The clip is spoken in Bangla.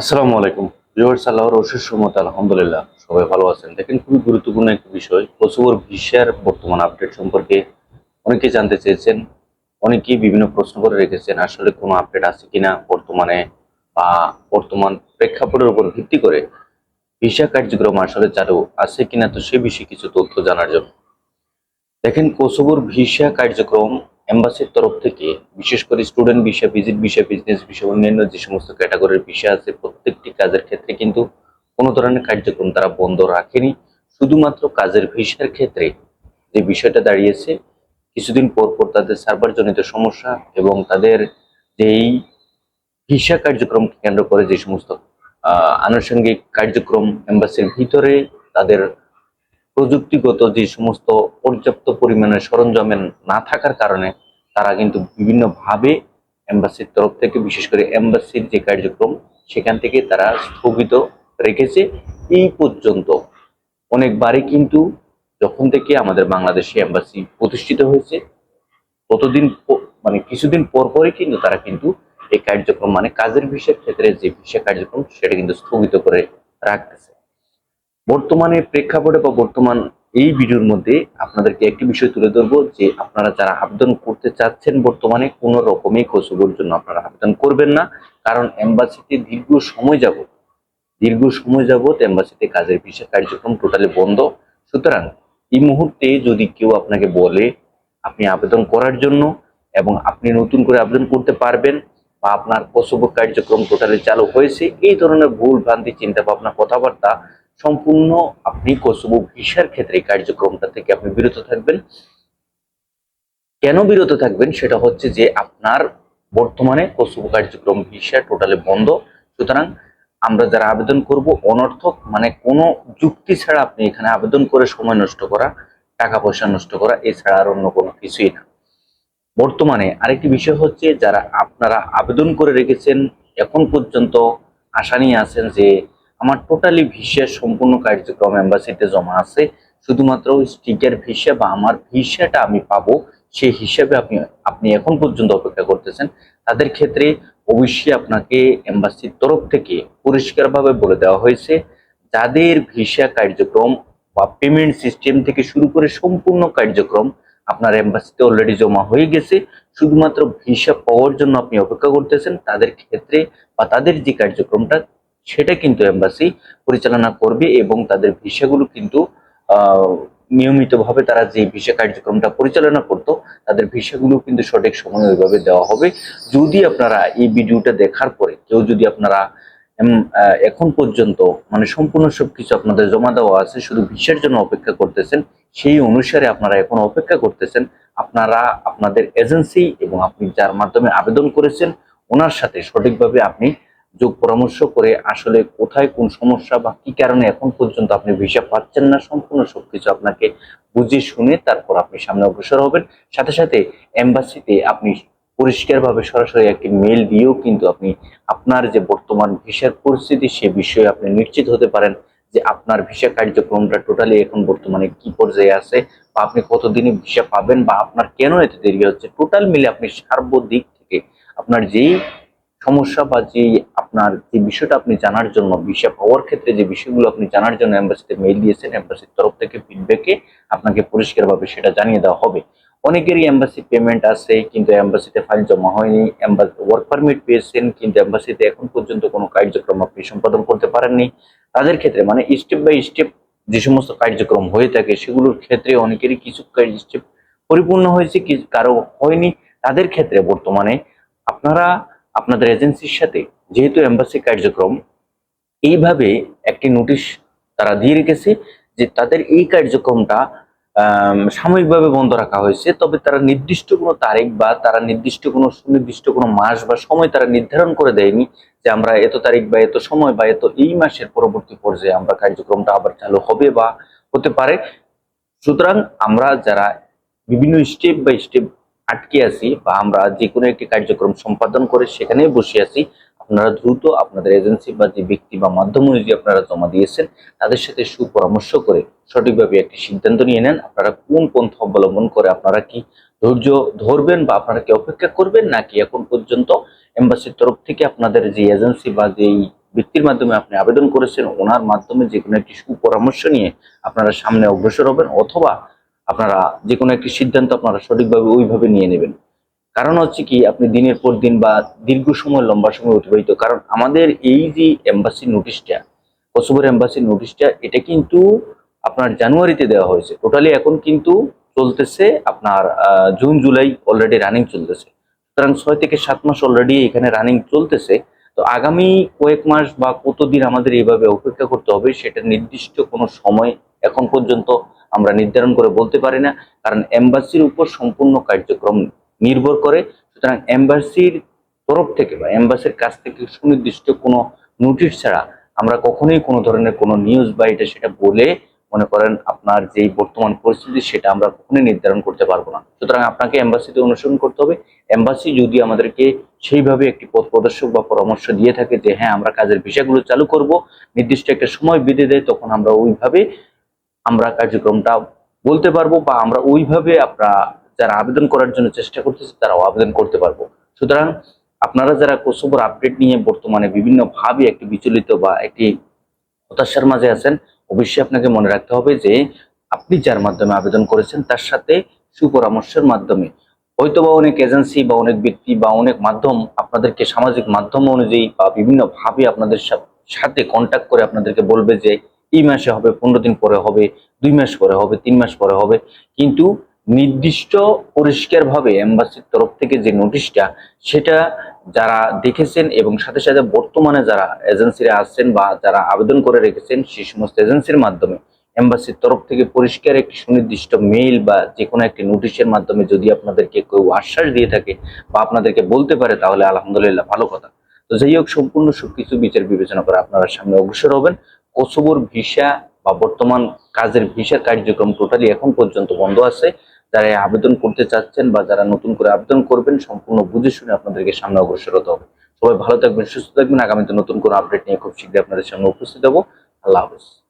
আসসালামু আলাইকুম। ভিউয়ার্স, আল্লাহর অশেষ রহমত, আলহামদুলিল্লাহ। সবাই ভালো আছেন। দেখেন, খুবই গুরুত্বপূর্ণ একটি বিষয়। কোসোভোর ভিসার বর্তমান আপডেট সম্পর্কে অনেকে জানতে চেয়েছেন, অনেকেই বিভিন্ন প্রশ্ন করে রেখেছেন, আসলে কোনো আপডেট আছে কিনা বর্তমানে বা বর্তমান প্রেক্ষাপটের উপর ভিত্তি করে ভিসা কার্যক্রম আসলে চালু আছে কিনা, তো সে বিষয়ে কিছু তথ্য জানার জন্য। দেখেন কোসোভোর ভিসা কার্যক্রম এম্বাসির তরফ থেকে, বিশেষ করে student visa visit visa business visa অন্যান্য যে সমস্ত ক্যাটাগরির ভিসা আছে, প্রত্যেকটি কাজের ক্ষেত্রে কিন্তু কোনো ধরনের কার্যক্রম তারা বন্ধ রাখেনি। শুধুমাত্র কাজের ভিসার ক্ষেত্রে যে বিষয়টা দাঁড়িয়েছে, কিছুদিন পর পর তাদের সার্ভার জনিত সমস্যা এবং তাদের যেই ভিসা কার্যক্রমকে কেন্দ্র করে যে সমস্ত আনুষঙ্গিক কার্যক্রম এম্বাসির ভিতরে তাদের প্রযুক্তিগত যে সমস্ত পর্যাপ্ত পরিমাণের সরঞ্জামের না থাকার কারণে তারা কিন্তু বিভিন্নভাবে এম্বাসির তরফ থেকে, বিশেষ করে এম্বাসির যে কার্যক্রম, সেখান থেকে তারা স্থগিত রেখেছে। এই পর্যন্ত অনেকবারই কিন্তু যখন থেকে আমাদের বাংলাদেশে এম্বাসি প্রতিষ্ঠিত হয়েছে, ততদিন মানে কিছুদিন পর পরই কিন্তু তারা কিন্তু এই কার্যক্রম মানে কাজের ভিসার ক্ষেত্রে যে বিষয় কার্যক্রম, সেটা কিন্তু স্থগিত করে রাখতেছে। বর্তমানে প্রেক্ষাপটে বা বর্তমান এই ভিডিওর মধ্যে আপনাদেরকে একটি বিষয় তুলে ধরবো যে আপনারা যারা আবেদন করতে চাচ্ছেন বর্তমানে কোনো রকমই কোসোভোর জন্য আপনারা আবেদন করবেন না, কারণ এম্বাসিতে দীর্ঘ সময় যাবত দীর্ঘ সময় যাবত এম্বাসিতে কাজের ভিসা কার্যক্রম টোটালি বন্ধ। সুতরাং এই মুহূর্তে যদি কেউ আপনাকে বলে আপনি আবেদন করার জন্য এবং আপনি নতুন করে আবেদন করতে পারবেন বা আপনার কোসোভো কার্যক্রম টোটালি চালু হয়েছে, এই ধরনের ভুল ভ্রান্তি চিন্তা ভাবনা কথাবার্তা সম্পূর্ণ আপনি কোসোভো ভিসার ক্ষেত্রে কার্যক্রমটা থেকে আপনি বিরত থাকবেন। কেন বিরত থাকবেন? সেটা হচ্ছে যে আপনার বর্তমানে কোসোভো কার্যক্রম ভিসা টোটালি বন্ধ। সুতরাং আমরা যারা আবেদন করব, অনর্থক মানে কোনো যুক্তি ছাড়া আপনি এখানে আবেদন করে সময় নষ্ট করা টাকা পয়সা নষ্ট করা, এছাড়া আর অন্য কোনো কিছুই না। বর্তমানে আরেকটি বিষয় হচ্ছে, যারা আপনারা আবেদন করে রেখেছেন, এখন পর্যন্ত আশা নিয়ে আছেন যে আমার টোটালি ভিসা সম্পূর্ণ কার্যক্রম এম্বাসিতে জমা আছে। শুধুমাত্র স্টিকার ভিসা বা আমার ভিসাটা আমি পাবো, সেই হিসাবে আপনি আপনি এখন পর্যন্ত অপেক্ষা করতেছেন। তাদের ক্ষেত্রে অবশ্যই আপনাকে এম্বাসির তরফ থেকে পরিষ্কারভাবে বলে দেওয়া হয়েছে, যাদের ভিসা কার্যক্রম বা পেমেন্ট সিস্টেম থেকে শুরু করে সম্পূর্ণ কার্যক্রম আপনার এম্বাসিতে অলরেডি জমা হয়ে গেছে। শুধুমাত্র ভিসা পাওয়ার জন্য আপনি অপেক্ষা করতেছেন, তাদের ক্ষেত্রে বা তাদের যে কার্যক্রমটা সেটা কিন্তু এম্বাসি পরিচালনা করবে এবং তাদের ভিসাগুলো কিন্তু নিয়মিতভাবে তারা যে ভিসা কার্যক্রমটা পরিচালনা করত, তাদের ভিসাগুলো কিন্তু সঠিক সময় ওইভাবে দেওয়া হবে। যদি আপনারা এই ভিডিওটা দেখার পরে, কেউ যদি আপনারা এখন পর্যন্ত মানে সম্পূর্ণ সবকিছু আপনাদের জমা দেওয়া আছে, শুধু ভিসার জন্য অপেক্ষা করতেছেন, সেই অনুসারে আপনারা এখন অপেক্ষা করতেছেন, আপনারা আপনাদের এজেন্সি এবং আপনি যার মাধ্যমে আবেদন করেছেন, ওনার সাথে সঠিকভাবে আপনি যোগ পরামর্শ করে আসলে কোথায় কোন সমস্যা বা কি কারণে এখন পর্যন্ত আপনি ভিসা পাচ্ছেন না, সম্পূর্ণ সবকিছু আপনাকে বুঝে শুনে তারপর আপনি সামনে অগ্রসর হবেন। সাথে সাথে এম্বাসিতে আপনি পরিষ্কারভাবে সরাসরি একটি মেল দিয়েও কিন্তু আপনি আপনার যে বর্তমান ভিসার পরিস্থিতি সে বিষয়ে আপনি নিশ্চিত হতে পারেন যে আপনার ভিসা কার্যক্রমটা টোটালি এখন বর্তমানে কি পর্যায়ে আছে বা আপনি কতদিনে ভিসা পাবেন বা আপনার কেন এত দেরি হচ্ছে? টোটাল মিলে আপনি সার্বদিক থেকে আপনার যেই সমস্যা বা যে আপনার যে বিষয়টা আপনি জানার জন্য ভিসা পাওয়ার ক্ষেত্রে যে বিষয়গুলো আপনি জানার জন্য এম্বাসিতে মেইল দিয়েছেন এম্বাসির তরফ থেকে ফিডব্যাকে আপনাকে পরিষ্কারভাবে সেটা জানিয়ে দেওয়া হবে। অনেকেরই এম্বাসি পেমেন্ট আছে, কিন্তু এম্বাসিতে ফাইল জমা হয়নি ওয়ার্ক পারমিট পেয়েছেন, কিন্তু এম্বাসিতে এখন পর্যন্ত কোনো কার্যক্রম আপনি সম্পাদন করতে পারেননি। তাদের ক্ষেত্রে মানে স্টেপ বাই স্টেপ যে সমস্ত কার্যক্রম হয়ে থাকে, সেগুলোর ক্ষেত্রে অনেকেরই কিছু স্টেপ পরিপূর্ণ হয়েছে কারও হয়নি। তাদের ক্ষেত্রে বর্তমানে আপনারা আপনাদের এজেন্সির সাথে যেহেতু এম্বাসি কার্যক্রম, এইভাবে একটি নোটিশ তারা দিয়ে রেখেছে যে তাদের এই কার্যক্রমটা সাময়িকভাবে বন্ধ রাখা হয়েছে। তবে তারা নির্দিষ্ট কোনো তারিখ বা তারা নির্দিষ্ট কোনো সুনির্দিষ্ট কোনো মাস বা সময় তারা নির্ধারণ করে দেয়নি যে আমরা এত তারিখ বা এত সময় বা এত এই মাসের পরবর্তী পর্যায়ে আমরা কার্যক্রমটা আবার চালু হবে বা হতে পারে। সুতরাং আমরা যারা বিভিন্ন স্টেপ বাই স্টেপ আটকে আছি বা আমরা যে কোনো একটি কার্যক্রম সম্পাদন করে সেখানেই বসে আছি, আপনারা দ্রুত আপনাদের এজেন্সি বা যে ব্যক্তি বা মাধ্যম অনুযায়ী আপনারা জমা দিয়েছেন, তাদের সাথে সুপরামর্শ করে সঠিকভাবে একটি সিদ্ধান্ত নিয়ে নেন। আপনারা কোন পন্থা অবলম্বন করে আপনারা কি ধৈর্য ধরবেন বা আপনারা কি অপেক্ষা করবেন, নাকি এখন পর্যন্ত এম্বাসির তরফ থেকে আপনাদের যে এজেন্সি বা যেই ব্যক্তির মাধ্যমে আপনি আবেদন করেছেন, ওনার মাধ্যমে যে কোনো একটি সুপরামর্শ নিয়ে আপনারা সামনে অগ্রসর হবেন, অথবা আপনারা যে কোনো একটি সিদ্ধান্ত আপনারা সঠিকভাবে ওইভাবে নিয়ে নেবেন। কারণ হচ্ছে কি, আপনি দিনের পর দিন বা দীর্ঘ সময়, লম্বা সময় অতিবাহিত, কারণ আমাদের এই যে এম্বাসি নোটিশটা কসোভোর এম্বাসির নোটিশটা, এটা কিন্তু আপনার জানুয়ারিতে দেওয়া হয়েছে। টোটালি এখন কিন্তু চলতেছে আপনার জুন, জুলাই অলরেডি রানিং চলতেছে। সুতরাং ছয় থেকে সাত মাস অলরেডি এখানে রানিং চলতেছে। তো আগামী কয়েক মাস বা কতদিন আমাদের এইভাবে অপেক্ষা করতে হবে, সেটা নির্দিষ্ট কোনো সময় এখন পর্যন্ত আমরা নির্ধারণ করে বলতে পারি না, কারণ এম্বাসির উপর সম্পূর্ণ কার্যক্রম নির্ভর করে। সুতরাং এম্বাসির তরফ থেকে বা এম্বাসির কাছ থেকে সুনির্দিষ্ট কোনো নোটিশ ছাড়া আমরা কখনোই কোনো ধরনের কোনো নিউজ বা এটা সেটা বলে মনে করেন আপনার যেই বর্তমান পরিস্থিতি সেটা আমরা কখনোই নির্ধারণ করতে পারব না। সুতরাং আপনাকে এম্বাসিতে অনুসরণ করতে হবে। এম্বাসি যদি আমাদেরকে সেইভাবে একটি পথ প্রদর্শক বা পরামর্শ দিয়ে থাকে যে হ্যাঁ আমরা কাজের বিষয়গুলো চালু করব, নির্দিষ্ট একটা সময় বেঁধে দেয়, তখন আমরা ওইভাবে আমরা কার্যক্রমটা বলতে পারব বা আমরা ওইভাবে আমরা যারা আবেদন করার জন্য চেষ্টা করতেছে, তারাও আবেদন করতে পারব। সুতরাং আপনারা যারা কোসোভোর আপডেট নিয়ে বর্তমানে বিভিন্ন ভাবে একটি বিচলিত বা একটি হতাশার মাঝে আছেন, অবশ্যই আপনাকে মনে রাখতে হবে যে আপনি যার মাধ্যমে আবেদন করেছেন, তার সাথে সুপরামর্শের মাধ্যমে। হয়তো বা অনেক এজেন্সি বা অনেক ব্যক্তি বা অনেক মাধ্যম আপনাদেরকে সামাজিক মাধ্যম অনুযায়ী বা বিভিন্নভাবে আপনাদের সাথে কন্ট্যাক্ট করে আপনাদেরকে বলবে যে এই মাসে হবে, পনেরো দিন পরে হবে, দুই মাস পরে হবে, তিন মাস পরে হবে। কিন্তু নির্দিষ্ট পরিষ্কারভাবে এম্বাসির তরফ থেকে যে নোটিশটা, সেটা যারা দেখেছেন এবং সাথে সাথে বর্তমানে যারা এজেন্সিরা আসছেন বা যারা আবেদন করে রেখেছেন, সেই সমস্ত এজেন্সির মাধ্যমে এম্বাসির তরফ থেকে পরিষ্কার একটি সুনির্দিষ্ট মেইল বা যে কোনো একটি নোটিশের মাধ্যমে যদি আপনাদেরকে কেউ আশ্বাস দিয়ে থাকে বা আপনাদেরকে বলতে পারে, তাহলে আলহামদুলিল্লাহ ভালো কথা। তো যাই হোক, সম্পূর্ণ সবকিছু বিচার বিবেচনা করে আপনারা সামনে অগ্রসর হবেন। কোসোভোর ভিসা বা বর্তমান কাজের ভিসার কার্যক্রম টোটালি এখন পর্যন্ত বন্ধ আছে। যারা আবেদন করতে চাচ্ছেন বা যারা নতুন করে আবেদন করবেন, সম্পূর্ণ বুঝে শুনে আপনাদেরকে সামনে অগ্রসর হতে হবে। সবাই ভালো থাকবেন, সুস্থ থাকবেন। আগামীতে নতুন কোনো আপডেট নিয়ে খুব শীঘ্রই আপনাদের সামনে উপস্থিত হব। আল্লাহ হাফেজ।